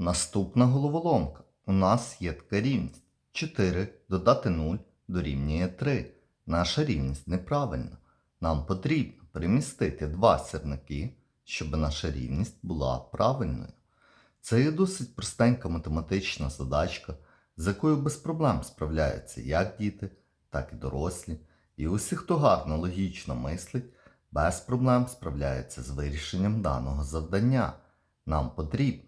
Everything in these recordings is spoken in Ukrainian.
Наступна головоломка. У нас є така рівність. 4 додати 0 дорівнює 3. Наша рівність неправильна. Нам потрібно перемістити два сірники, щоб наша рівність була правильною. Це є досить простенька математична задачка, з якою без проблем справляються як діти, так і дорослі. І усі, хто гарно логічно мислить, без проблем справляються з вирішенням даного завдання. Нам потрібно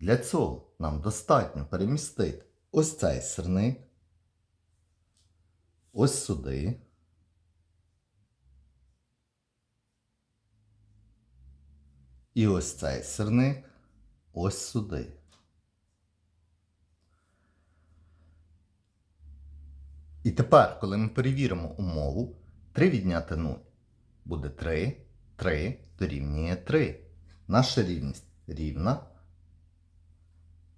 Для цього нам достатньо перемістити ось цей сирник, ось сюди. І ось цей сирник ось сюди. І тепер, коли ми перевіримо умову, 3 відняти 0 буде 3, 3 дорівнює 3. Наша рівність рівна.